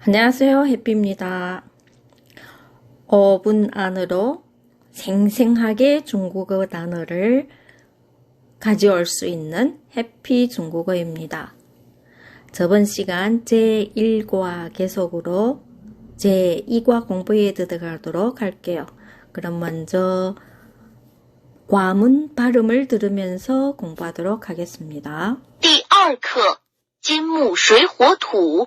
안녕하세요. 해피입니다. 5분 안으로 생생하게 중국어 단어를 가져올 수 있는 해피 중국어입니다. 저번 시간 제1과 계속으로 제2과 공부에 들어가도록 할게요. 그럼 먼저 과문 발음을 들으면서 공부하도록 하겠습니다. 第二课金木水火土，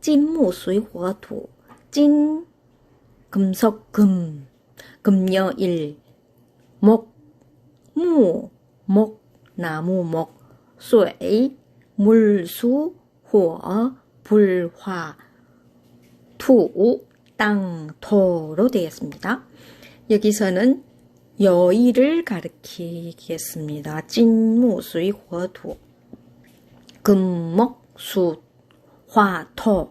金木水火土 진 금속 금 금요일 목 무, 목, 나무 목, 水, 물수, 火, 불, 화, 투, 땅, 토로 되겠습니다. 여기서는 여의를 가리키겠습니다. 진무, 수이, 화, 토. 금목, 수, 화, 토.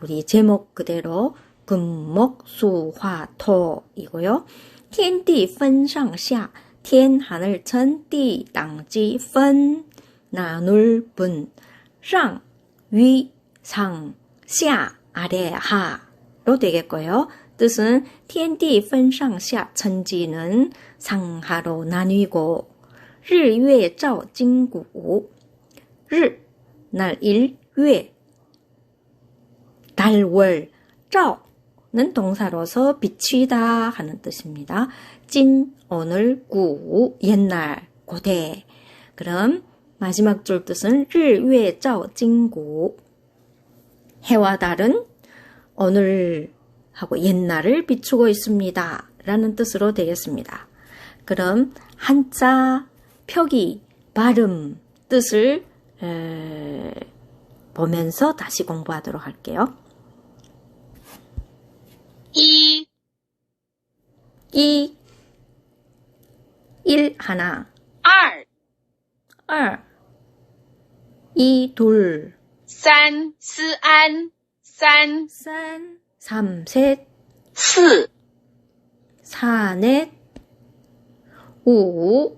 우리 제목 그대로 금목, 수, 화, 토 이고요. 天地分上下 天, 하늘, 천, 地, 땅지, 分, 나눌, 분, 上, 위, 상, 下, 아래, 하로 되겠고요. 뜻은 天地分上下 천지는 상하로 나뉘고 日月照金谷 日, 날일, 月 달월, 照는 동사로서 비치다 하는 뜻입니다. 찐, 오늘, 구, 옛날, 고대. 그럼 마지막 줄 뜻은 日月照金谷 해와 달은 오늘 하고 옛날을 비추고 있습니다. 라는 뜻으로 되겠습니다. 그럼 한자, 표기, 발음, 뜻을 에, 보면서 다시 공부하도록 할게요. 이, 일 하나, 二、 二, 이 둘, 三、思安、三、 산, 삼, 셋, 四、 사, 넷, 우,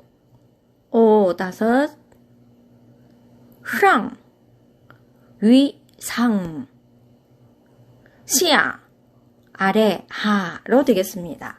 오, 다섯, 상, 위, 상, 시下, 아래, 하로 되겠습니다.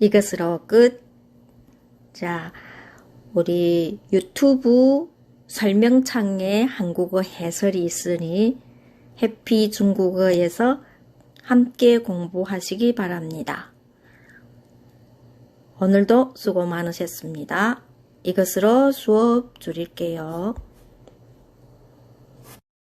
이것으로 끝. 자, 우리 유튜브 설명창에 한국어 해설이 있으니 해피 중국어에서 함께 공부하시기 바랍니다. 오늘도 수고 많으셨습니다. 이것으로 수업 줄일게요.